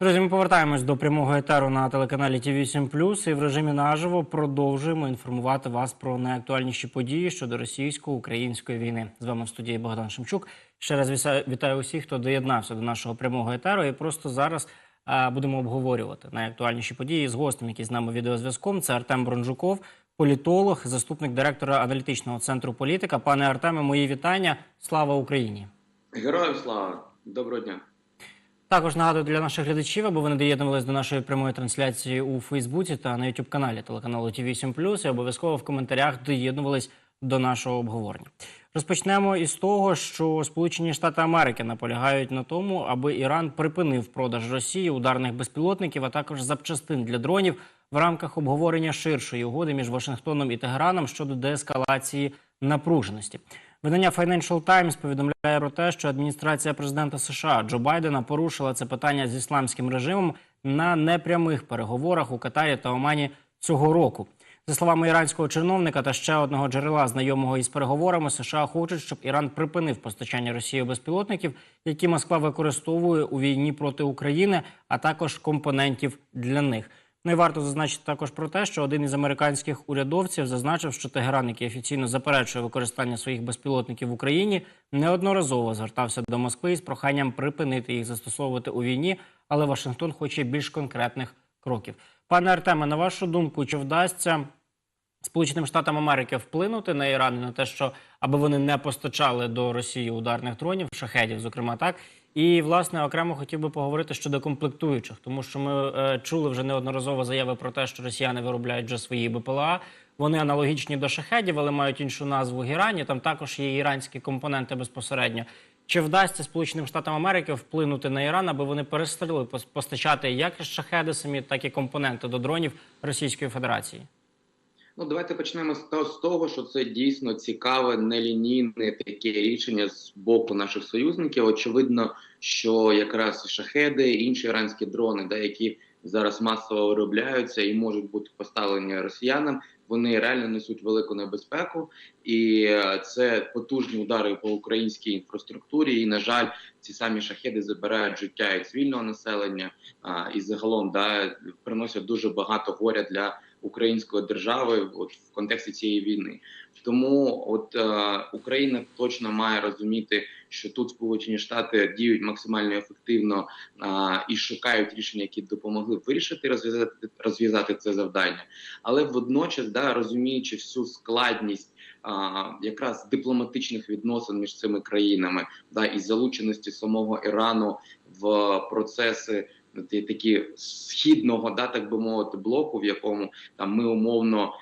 Друзі, ми повертаємось до прямого етеру на телеканалі ТВ 7 і в режимі наживо продовжуємо інформувати вас про найактуальніші події щодо російсько-української війни. З вами в студії Богдан Шемчук. Ще раз вітаю усіх, хто доєднався до нашого прямого етеру. І просто зараз а, будемо обговорювати найактуальніші події з гостем, який з нами відеозв'язком. Це Артем Бронжуков, політолог, заступник директора аналітичного центру політика. Пане Артеме, мої вітання. Слава Україні! Героям слава! Доброго дня! Також нагадую для наших глядачів, аби вони доєднувалися до нашої прямої трансляції у Фейсбуці та на youtube каналі телеканалу ТВ 7 і обов'язково в коментарях доєднувались до нашого обговорення. Розпочнемо із того, що Сполучені Штати Америки наполягають на тому, аби Іран припинив продаж Росії ударних безпілотників, а також запчастин для дронів в рамках обговорення ширшої угоди між Вашингтоном і Тегераном щодо деескалації напруженості. Видання Financial Times повідомляє про те, що адміністрація президента США Джо Байдена порушила це питання з ісламським режимом на непрямих переговорах у Катарі та Омані цього року. За словами іранського чиновника та ще одного джерела, знайомого із переговорами, США хочуть, щоб Іран припинив постачання Росії безпілотників, які Москва використовує у війні проти України, а також компонентів для них. Ну і варто зазначити також про те, що один із американських урядовців зазначив, що Тегеран, який офіційно заперечує використання своїх безпілотників в Україні, неодноразово звертався до Москви із проханням припинити їх застосовувати у війні, але Вашингтон хоче більш конкретних кроків. Пане Артеме, на вашу думку, чи вдасться Сполученим Штатам Америки вплинути на Іран на те, що аби вони не постачали до Росії ударних дронів, шахедів, зокрема так. І власне окремо хотів би поговорити щодо комплектуючих, тому що ми е, чули вже неодноразово заяви про те, що росіяни виробляють вже свої БПЛА. Вони аналогічні до шахедів, але мають іншу назву Гірані. Там також є іранські компоненти безпосередньо. Чи вдасться Сполученим Штатам Америки вплинути на Іран, аби вони перестали постачати як шахеди самі, так і компоненти до дронів Російської Федерації? Ну давайте почнемо з того, що це дійсно цікаве, нелінійне таке рішення з боку наших союзників. Очевидно, що якраз шахеди, інші іранські дрони, да, які зараз масово виробляються і можуть бути поставлені росіянам. Вони реально несуть велику небезпеку, і е, це потужні удари по українській інфраструктурі. І на жаль, ці самі шахеди забирають життя і цивільного населення, і загалом да приносять дуже багато горя для української держави, от в контексті цієї війни. Тому от е, Україна точно має розуміти, що тут Сполучені Штати діють максимально ефективно е, і шукають рішення, які допомогли вирішити розв'язати розв'язати це завдання, але водночас, да розуміючи всю складність. Якраз дипломатичних відносин між цими країнами, да і залученості самого Ірану в процеси такі східного, да так би мовити, блоку, в якому там ми умовно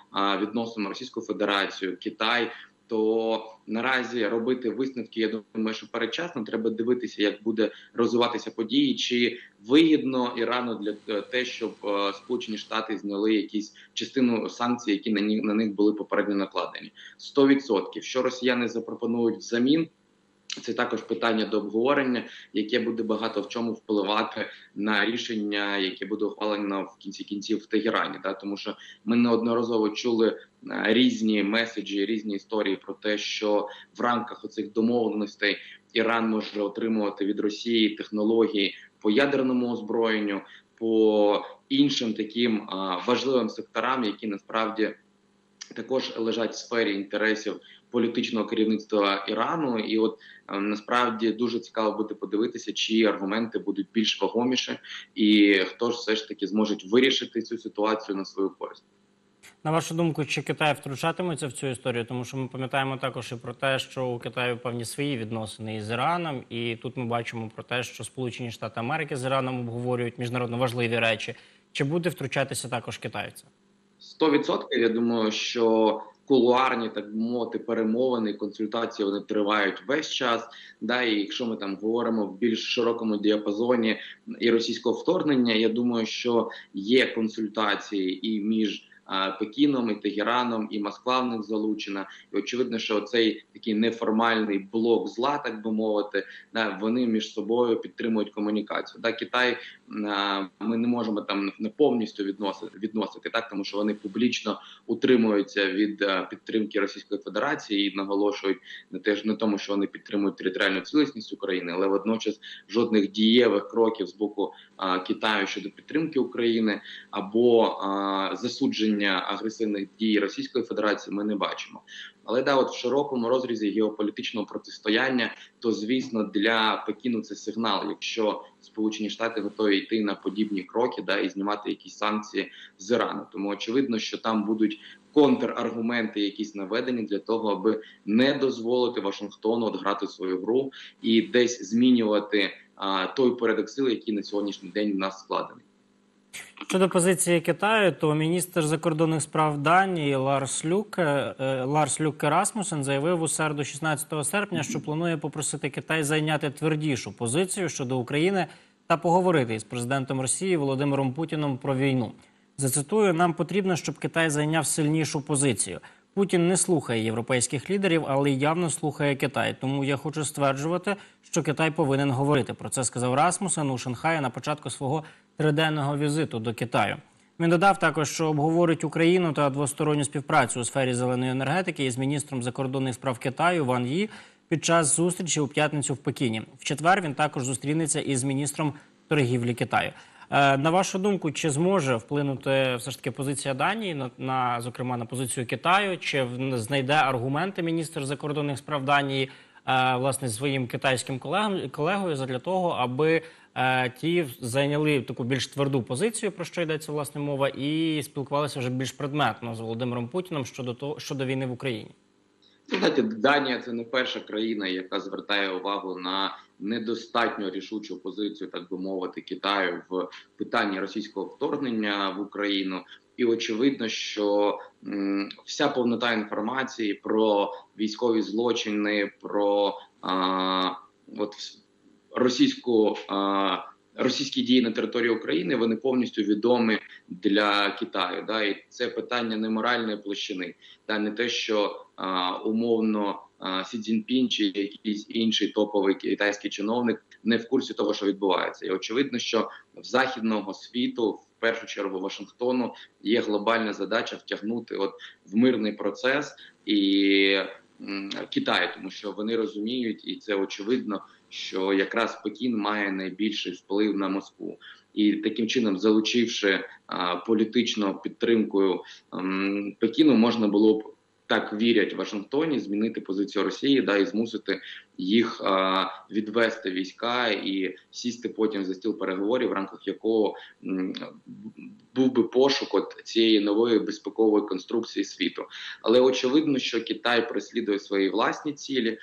відносимо Російську Федерацію, Китай. То наразі робити висновки, я думаю, що передчасно треба дивитися, як буде розвиватися події, чи вигідно Ірану для е, те, щоб е, Сполучені Штати зняли якісь частину санкцій, які на них на них були попередньо накладені. 100%. Що росіяни запропонують взамін? Це також питання до обговорення, яке буде багато в чому впливати на рішення, яке буде ухвалено в кінці кінців в Тегерані. Да? Тому що ми неодноразово чули е, різні меседжі, різні історії про те, що в рамках оцих домовленостей Іран може отримувати від Росії технології по ядерному озброєнню, по іншим таким важливим секторам, які насправді також лежать в сфері інтересів політичного керівництва Ірану, і от е, насправді дуже цікаво буде подивитися, чиї аргументи будуть більш вагоміші, і хто ж все ж таки зможе вирішити цю ситуацію на свою користь. На вашу думку, чи Китай втручатиметься в цю історію? Тому що ми пам'ятаємо також і про те, що у Китаю певні свої відносини із Іраном, і тут ми бачимо про те, що Сполучені Штати Америки з Іраном обговорюють міжнародно важливі речі. Чи буде втручатися також Китай в це? 100% я думаю, що кулуарні, так би мовити, перемовини, консультації вони тривають весь час. Да, і якщо ми там говоримо в більш широкому діапазоні і російського вторгнення, я думаю, що є консультації і між Пекіном, і Тегераном, і Москва в них залучена. І очевидно, що цей такий неформальний блок зла, так би мовити, вони між собою підтримують комунікацію. Да, Китай ми не можемо там не повністю відносити відносити, так тому що вони публічно утримуються від е, підтримки Російської Федерації і наголошують не теж не тому, що вони підтримують територіальну цілісність України, але водночас жодних дієвих кроків з боку Китаю щодо підтримки України або засудження агресивних дій Російської Федерації ми не бачимо. Але да, от в широкому розрізі геополітичного протистояння, то звісно для Пекіну це сигнал, якщо Сполучені Штати готові йти на подібні кроки, да і знімати якісь санкції з Ірану. Тому очевидно, що там будуть контраргументи, якісь наведені для того, аби не дозволити Вашингтону от грати свою гру і десь змінювати той порядок сил, який на сьогоднішній день в нас складений. Щодо позиції Китаю, то міністр закордонних справ Данії Ларс Люке е, Ларс Люке Расмусен заявив у середу, 16 серпня, що планує попросити Китай зайняти твердішу позицію щодо України та поговорити із президентом Росії Володимиром Путіном про війну. Зацитую: нам потрібно, щоб Китай зайняв сильнішу позицію. Путін не слухає європейських лідерів, але явно слухає Китай. Тому я хочу стверджувати, що Китай повинен говорити. Про це сказав Расмусен у Шанхаї на початку свого триденного візиту до Китаю. Він додав також, що обговорить Україну та двосторонню співпрацю у сфері зеленої енергетики із міністром закордонних справ Китаю Ван Ї під час зустрічі у п'ятницю в Пекіні. В четвер він також зустрінеться із міністром торгівлі Китаю. Е, На вашу думку, чи зможе вплинути все ж таки позиція Данії на, на зокрема на позицію Китаю? Чи знайде аргументи міністр закордонних справ Данії е, власне своїм китайським колегом колегою задля того, аби е, ті зайняли таку більш тверду позицію, про що йдеться власне мова, і спілкувалися вже більш предметно з Володимиром Путіном щодо того щодо війни в Україні? Знаєте, Данія це не перша країна, яка звертає увагу на недостатньо рішучу позицію, так би мовити, Китаю в питанні російського вторгнення в Україну. І очевидно, що м, вся повнота інформації про військові злочини, про а, от російську а, російські дії на території України, вони повністю відомі для Китаю. Да, і це питання не моральної площини, та не те, що умовно а, Сі Цзіньпін чи якийсь інший топовий китайський чиновник не в курсі того, що відбувається, і очевидно, що в західного світу, в першу чергу Вашингтону, є глобальна задача втягнути от в мирний процес і Китай, тому що вони розуміють, і це очевидно, що якраз Пекін має найбільший вплив на Москву. І таким чином, залучивши а, політичну підтримкою м, Пекіну, можна було б так вірять в Вашингтоні, змінити позицію Росії, да і змусити їх а, відвести війська і сісти потім за стіл переговорів, в рамках якого м, був би пошук от цієї нової безпекової конструкції світу. Але очевидно, що Китай переслідує свої власні цілі.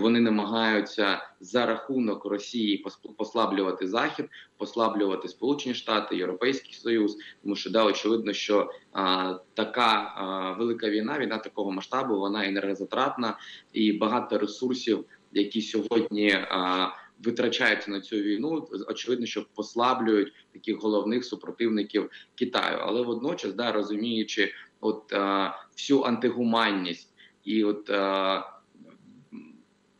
Вони намагаються за рахунок Росії пос- послаблювати Захід, послаблювати Сполучені Штати, Європейський Союз, тому що да, очевидно, що а, така а, велика війна, війна такого масштабу, вона енергозатратна і багато ресурсів, які сьогодні а, витрачаються на цю війну, очевидно, що послаблюють таких головних супротивників Китаю, але водночас, да, розуміючи, от а, всю антигуманність і от. А,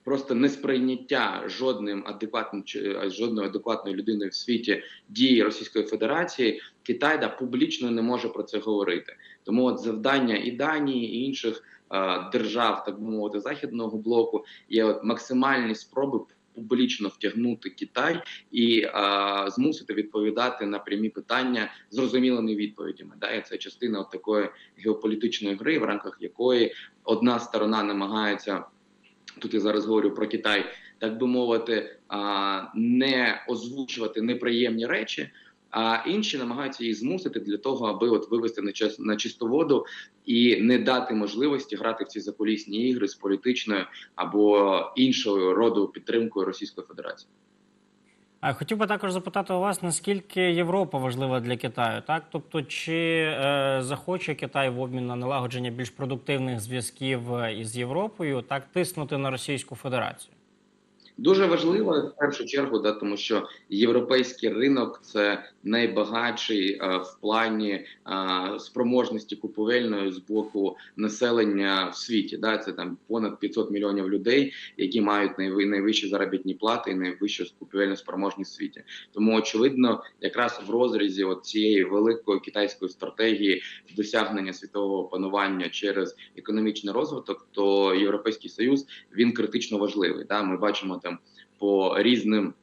Просто несприйняття жодним адекватним а, жодною адекватною людиною в світі дії Російської Федерації Китай да публічно не може про це говорити. Тому от завдання і Данії, і інших е, держав, так би мовити, західного блоку є от максимальні спроби публічно втягнути Китай і е, змусити відповідати на прямі питання зрозумілими відповідями. Да, і це частина от такої геополітичної гри, в рамках якої одна сторона намагається тут я зараз говорю про Китай, так би мовити, не озвучувати неприємні речі. А інші намагаються їх змусити для того, аби от вивести на на чисту воду і не дати можливості грати в ці закулісні ігри з політичною або іншою роду підтримкою Російської Федерації. А хотів би також запитати у вас, наскільки Європа важлива для Китаю, так? Тобто, чи е, захоче Китай в обмін на налагодження більш продуктивних зв'язків е, із Європою так тиснути на Російську Федерацію? Дуже важливо в першу чергу, да, тому що європейський ринок це найбагатший е, в плані е, спроможності купівельної з боку населення в світі. Да, це там понад 500 мільйонів людей, які мають найви- найвищі заробітні плати і найвищу купівельну спроможність в світі. Тому очевидно, якраз в розрізі от цієї великої китайської стратегії досягнення світового панування через економічний розвиток, то європейський союз він критично важливий. Да? Ми бачимо там по різним.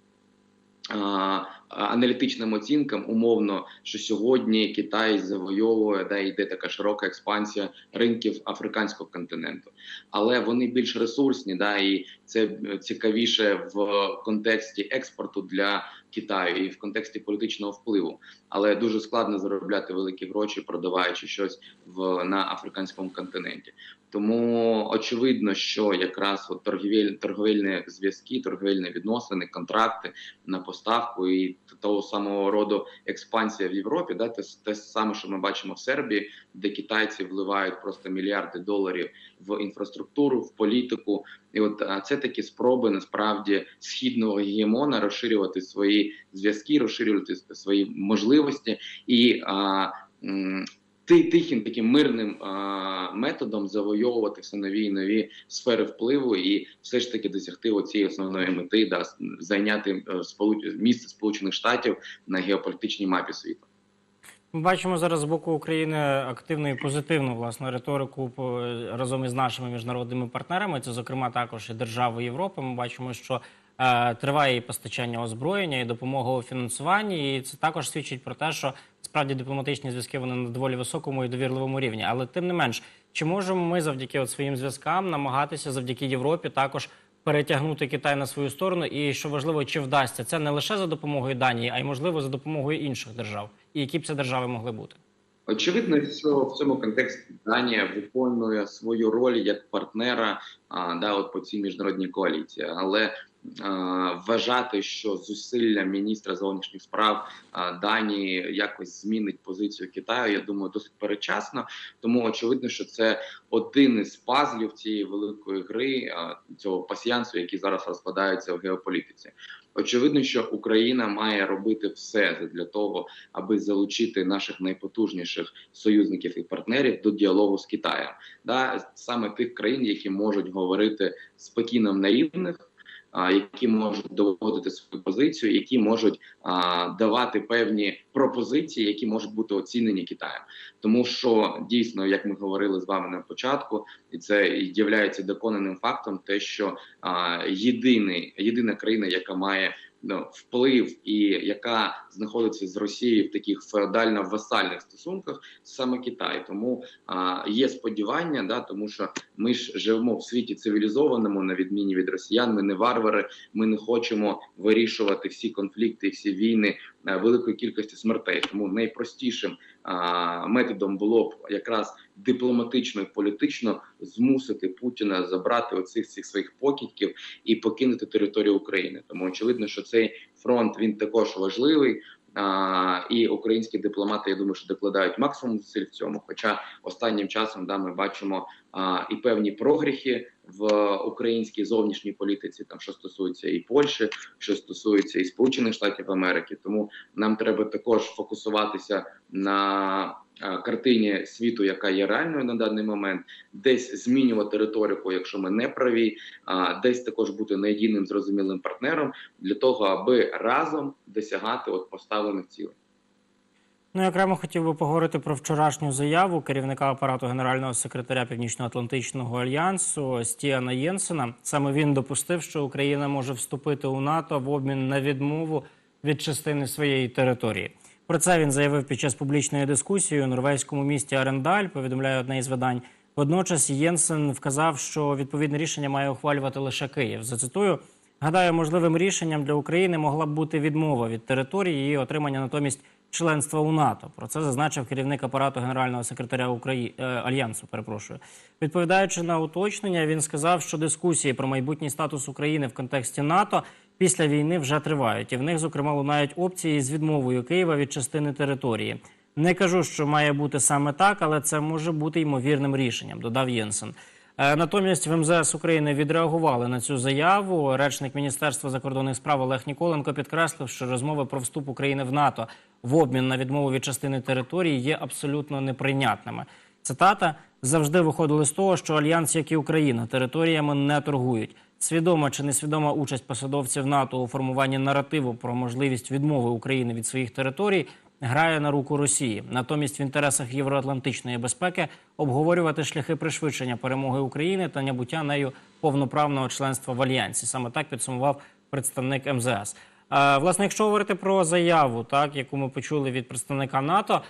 А, Аналітичним оцінкам умовно, що сьогодні Китай завойовує, де йде така широка експансія ринків африканського континенту, але вони більш ресурсні, да і це цікавіше в контексті експорту для Китаю і в контексті політичного впливу. Але дуже складно заробляти великі гроші, продаваючи щось в на африканському континенті. Тому очевидно, що якраз от торгівель, торговельні зв'язки, торговельні відносини, контракти на поставку і того самого роду експансія в Європі, да, те, те саме, що ми бачимо в Сербії, де китайці вливають просто мільярди доларів в інфраструктуру, в політику. І от це такі спроби насправді східного гегемона розширювати свої зв'язки, розширювати свої можливості і а, тихим таким мирним а, методом завойовувати все нові і нові сфери впливу, і все ж таки досягти оцієї основної мети, да зайняти е, сполуч... місце Сполучених Штатів на геополітичній мапі світу. Ми бачимо зараз з боку України активну і позитивну власне риторику разом із нашими міжнародними партнерами. Це, зокрема, також і держави Європи. Ми бачимо, що е, триває і постачання озброєння, і допомога у фінансуванні. І це також свідчить про те, що справді дипломатичні зв'язки вони на доволі високому і довірливому рівні. Але тим не менш, чи можемо ми завдяки от своїм зв'язкам намагатися завдяки Європі також перетягнути Китай на свою сторону, і що важливо, чи вдасться це не лише за допомогою Данії, а й можливо за допомогою інших держав, і які б це держави могли бути. Очевидно, що в цьому контексті Данія виконує свою роль як партнера а, да, от по цій міжнародній коаліції, але вважати, що зусилля міністра зовнішніх справ Данії якось змінить позицію Китаю, я думаю, досить перечасно. Тому очевидно, що це один із пазлів цієї великої гри, цього пасіянсу, який зараз розкладається в геополітиці. Очевидно, що Україна має робити все для того, аби залучити наших найпотужніших союзників і партнерів до діалогу з Китаєм, да саме тих країн, які можуть говорити спокійно на рівних. Які можуть доводити свою позицію, які можуть давати певні пропозиції, які можуть бути оцінені Китаєм, тому що дійсно, як ми говорили з вами на початку, і це є доконаним фактом, те, що єдиний єдина країна, яка має вплив і яка знаходиться з Росією в таких феодально-васальних стосунках, саме Китай. Тому а, є сподівання, да, тому що ми ж живемо в світі цивілізованому, на відміні від росіян. Ми не варвари, ми не хочемо вирішувати всі конфлікти, всі війни е, великої кількості смертей. Тому найпростішим методом було б якраз дипломатично і політично змусити Путіна забрати оцих цих своїх покидьків і покинути територію України. Тому очевидно, що цей фронт він також важливий. А, і українські дипломати, я думаю, що докладають максимум зусиль в цьому. Хоча останнім часом да ми бачимо а, і певні прогріхи в українській зовнішній політиці, там що стосується і Польщі, що стосується і Сполучених Штатів Америки. Тому нам треба також фокусуватися на картині світу, яка є реальною на даний момент, десь змінювати риторику, якщо ми не праві, десь також бути надійним зрозумілим партнером для того, аби разом досягати от поставлених цілей. Ну, я окремо хотів би поговорити про вчорашню заяву керівника апарату генерального секретаря Північно-Атлантичного альянсу Стіана Єнсена. Саме він допустив, що Україна може вступити у НАТО в обмін на відмову від частини своєї території. Про це він заявив під час публічної дискусії у норвезькому місті Арендаль. Повідомляє одне із видань. Водночас Єнсен вказав, що відповідне рішення має ухвалювати лише Київ. Зацитую. Гадаю, можливим рішенням для України могла б бути відмова від території і отримання натомість членства у НАТО. Про це зазначив керівник апарату генерального секретаря Украї... е, Альянсу. Перепрошую, відповідаючи на уточнення, він сказав, що дискусії про майбутній статус України в контексті НАТО після війни вже тривають, і в них зокрема лунають опції з відмовою Києва від частини території. Не кажу, що має бути саме так, але це може бути ймовірним рішенням. Додав Єнсен. Е, Натомість в МЗС України відреагували на цю заяву. Речник Міністерства закордонних справ Олег Ніколенко підкреслив, що розмови про вступ України в НАТО в обмін на відмову від частини території є абсолютно неприйнятними. Цитата завжди виходили з того, що альянс, як і Україна, територіями не торгують. Свідома чи несвідома участь посадовців НАТО у формуванні наративу про можливість відмови України від своїх територій грає на руку Росії. Натомість в інтересах євроатлантичної безпеки обговорювати шляхи пришвидшення перемоги України та набуття нею повноправного членства в альянсі. Саме так підсумував представник МЗС. Е, власне, якщо говорити про заяву, так яку ми почули від представника НАТО.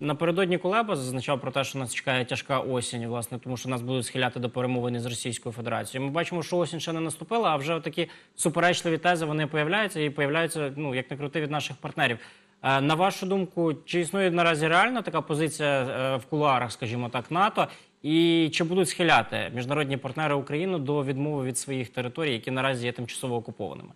Напередодні Кулеба зазначав про те, що нас чекає тяжка осінь, власне, тому що нас будуть схиляти до перемовини з Російською Федерацією. Ми бачимо, що осінь ще не наступила, а вже такі суперечливі тези вони появляються і появляються, ну як не крути від наших партнерів. Е, На вашу думку, чи існує наразі реально така позиція е, в кулуарах, скажімо так, НАТО, і чи будуть схиляти міжнародні партнери Україну до відмови від своїх територій, які наразі є тимчасово окупованими?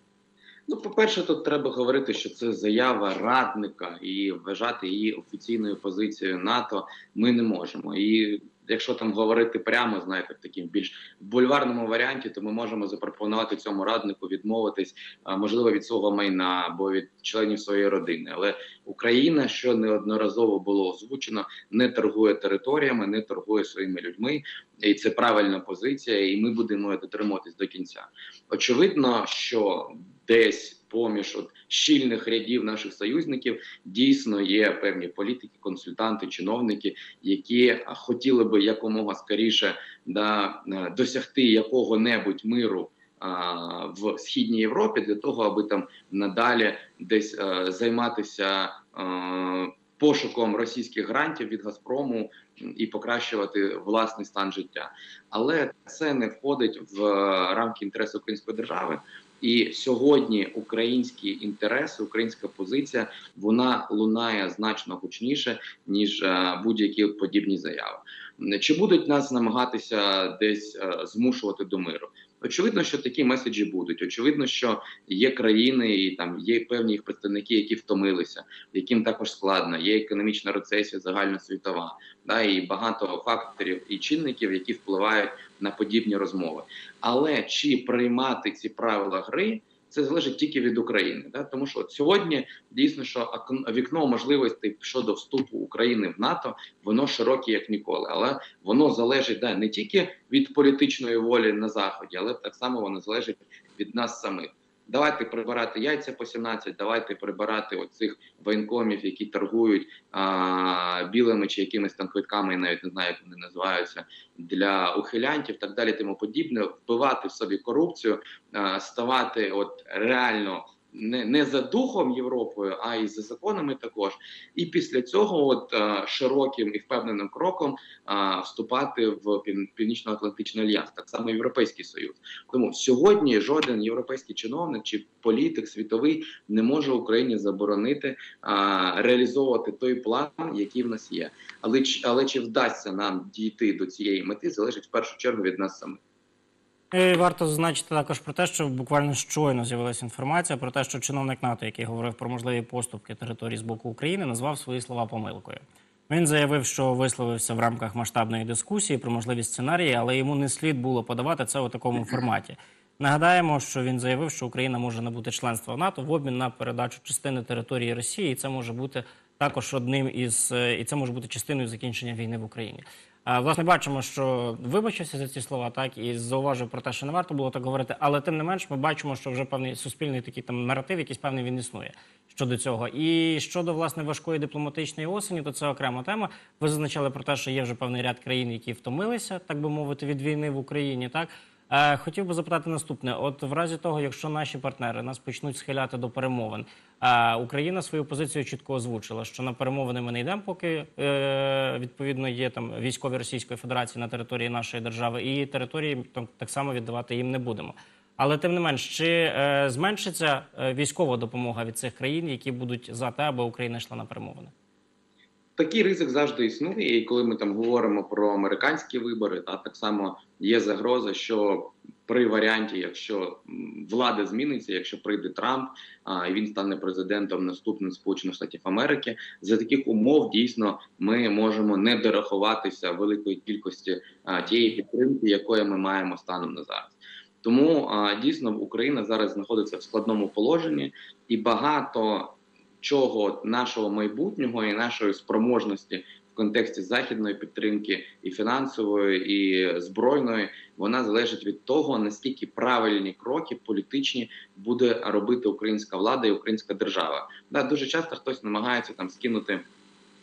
Ну, по-перше, тут треба говорити, що це заява радника, і вважати її офіційною позицією НАТО ми не можемо. І якщо там говорити прямо, знаєте, в таким більш бульварному варіанті, то ми можемо запропонувати цьому раднику відмовитись, можливо, від свого майна або від членів своєї родини. Але Україна, що неодноразово було озвучено, не торгує територіями, не торгує своїми людьми, і це правильна позиція, і ми будемо дотримуватись до кінця. Очевидно, що десь поміж от щільних рядів наших союзників дійсно є певні політики, консультанти, чиновники, які хотіли би якомога скоріше да, е, досягти якого-небудь миру. В східній Європі для того, аби там надалі десь е, займатися е, пошуком російських грантів від Газпрому і покращувати власний стан життя, але це не входить в е, рамки інтересу української держави. І сьогодні українські інтереси, українська позиція, вона лунає значно гучніше ніж е, будь-які подібні заяви. Чи будуть нас намагатися десь е, змушувати до миру? Очевидно, що такі меседжі будуть. Очевидно, що є країни і там є певні їх представники, які втомилися, яким також складно. Є економічна рецесія, загальносвітова, да і багато факторів і чинників, які впливають на подібні розмови. Але чи приймати ці правила гри? Це залежить тільки від України, да тому що сьогодні дійсно що вікно можливостей щодо вступу України в НАТО воно широке як ніколи, але воно залежить да не тільки від політичної волі на заході, але так само воно залежить від нас самих. Давайте прибирати яйця по 17, давайте прибирати оцих воєнкомів, які торгують а, білими чи якимись там квитками, навіть не знаю, як вони називаються для ухилянтів, так далі, тому подібне, вбивати в собі корупцію, а, ставати от реально. Не, не за духом Європою, а й за законами також. І після цього, от е, широким і впевненим кроком, е, вступати в Північно-Атлантичний альянс, так само Європейський Союз. Тому сьогодні жоден європейський чиновник чи політик світовий не може Україні заборонити е, реалізовувати той план, який в нас є. Але але чи вдасться нам дійти до цієї мети, залежить в першу чергу від нас самих. І варто зазначити також про те, що буквально щойно з'явилася інформація про те, що чиновник НАТО, який говорив про можливі поступки території з боку України, назвав свої слова помилкою. Він заявив, що висловився в рамках масштабної дискусії про можливі сценарії, але йому не слід було подавати це у такому форматі. Нагадаємо, що він заявив, що Україна може набути членства в НАТО в обмін на передачу частини території Росії, і це може бути також одним із е, і це може бути частиною закінчення війни в Україні. Власне, бачимо, що вибачився за ці слова, так і зауважив про те, що не варто було так говорити. Але тим не менш, ми бачимо, що вже певний суспільний такий там наратив, якийсь певний він існує щодо цього. І щодо власне важкої дипломатичної осені, то це окрема тема. Ви зазначали про те, що є вже певний ряд країн, які втомилися, так би мовити, від війни в Україні. Так Е, хотів би запитати наступне: от в разі того, якщо наші партнери нас почнуть схиляти до перемовин, е, Україна свою позицію чітко озвучила, що на перемовини ми не йдемо, поки е, відповідно є там військові Російської Федерації на території нашої держави, і території там так само віддавати їм не будемо. Але тим не менш, чи зменшиться військова допомога від цих країн, які будуть за те, аби Україна йшла на перемовини? Такий ризик завжди існує, і коли ми там говоримо про американські вибори, та так само є загроза, що при варіанті, якщо влада зміниться, якщо прийде Трамп, а, і він стане президентом наступним Сполучених Штатів Америки, за таких умов дійсно ми можемо не дорахуватися великої кількості а, тієї підтримки, якої ми маємо станом на зараз. Тому а, дійсно Україна зараз знаходиться в складному положенні, і багато чого нашого майбутнього і нашої спроможності в контексті західної підтримки і фінансової, і збройної, вона залежить від того, наскільки правильні кроки політичні буде робити українська влада і українська держава. Да, дуже часто хтось намагається там скинути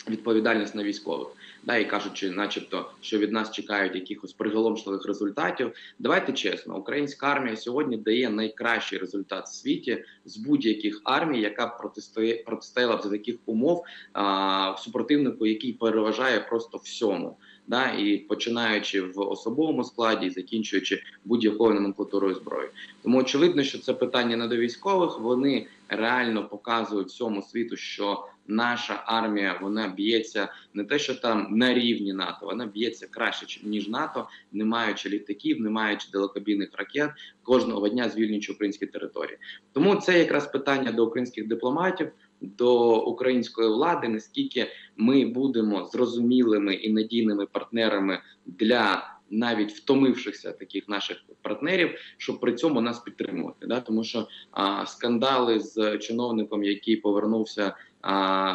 відповідальність на військових, да, і кажучи, начебто, що від нас чекають якихось приголомшливих результатів. Давайте чесно, українська армія сьогодні дає найкращий результат в світі з будь-яких армій, яка протистоє протистояла б за таких умов а, супротивнику, який переважає просто всьому. Да, і починаючи в особовому складі, і закінчуючи будь-якою номенклатурою зброї. Тому очевидно, що це питання не до військових. Вони реально показують всьому світу, що наша армія вона б'ється не те, що там на рівні НАТО, вона б'ється краще ніж НАТО, не маючи літаків, не маючи далекобійних ракет, кожного дня звільнюючи українські території. Тому це якраз питання до українських дипломатів, до української влади, наскільки ми будемо зрозумілими і надійними партнерами для навіть втомившихся таких наших партнерів, щоб при цьому нас підтримувати. Да? Тому що а, скандали з чиновником, який повернувся,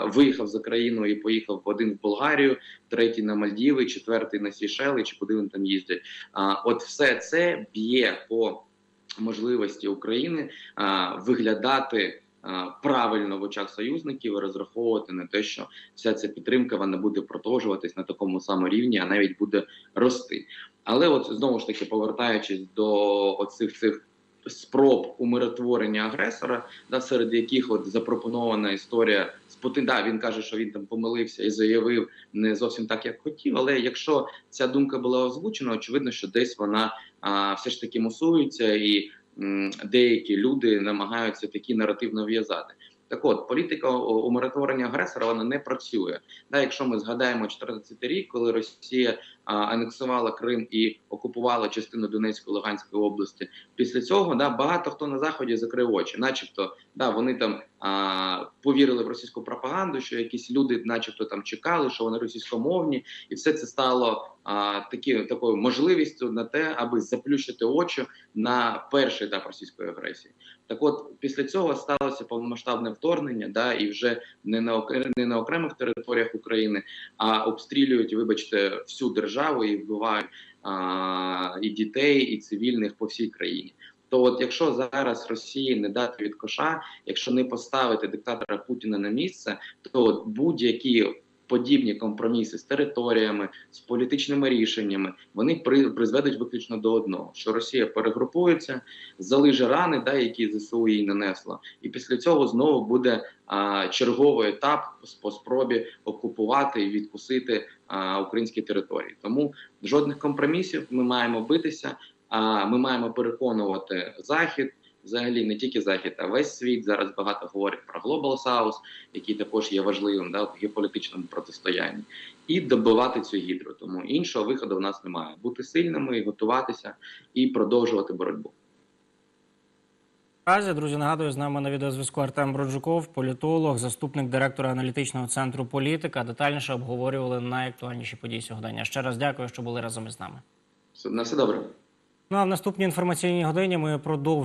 виїхав за країну і поїхав один в Болгарію, третій на Мальдіви, четвертий на Сішели, чи куди там їздять. А, от все це б'є по можливості України а, виглядати. Правильно в очах союзників і розраховувати на те, що вся ця підтримка вона буде продовжуватись на такому самому рівні, а навіть буде рости. Але от знову ж таки повертаючись до оцих цих спроб умиротворення агресора, да, серед яких от запропонована історія з да, він каже, що він там помилився і заявив не зовсім так, як хотів. Але якщо ця думка була озвучена, очевидно, що десь вона а, все ж таки мусується, і м, деякі люди намагаються такий наратив нав'язати. Так от політика умиротворення агресора вона не працює. Да, якщо ми згадаємо 14 рік, коли Росія анексувала Крим і окупувала частину Донецької Луганської області. Після цього да багато хто на заході закрив очі, начебто, да вони там а, повірили в російську пропаганду, що якісь люди, начебто, там чекали, що вони російськомовні, і все це стало а, такі такою можливістю на те, аби заплющити очі на перший етап російської агресії. Так, от після цього сталося повномасштабне вторгнення, да і вже не на не на окремих територіях України, а обстрілюють, вибачте, всю державу і вбивають і дітей, і цивільних по всій країні. То, от, якщо зараз Росії не дати від коша, якщо не поставити диктатора Путіна на місце, то будь-які подібні компроміси з територіями, з політичними рішеннями, вони при, призведуть виключно до одного: що Росія перегрупується, залиже рани, да, які ЗСУ їй нанесло, і після цього знову буде а, черговий етап по спробі окупувати і відкусити а, українські території. Тому жодних компромісів ми маємо битися. А ми маємо переконувати захід, взагалі не тільки захід, а весь світ зараз багато говорять про Global South, який також є важливим да, в геополітичному протистоянні, і добивати цю гідру. Тому іншого виходу в нас немає. Бути сильними, готуватися і продовжувати боротьбу. Наразі, друзі, нагадую, з нами на відеозв'язку Артем Броджуков, політолог, заступник директора аналітичного центру політика. Детальніше обговорювали найактуальніші події сьогодення. Ще раз дякую, що були разом із нами. На все добре. Ну а в наступній інформаційній годині ми продовжимо.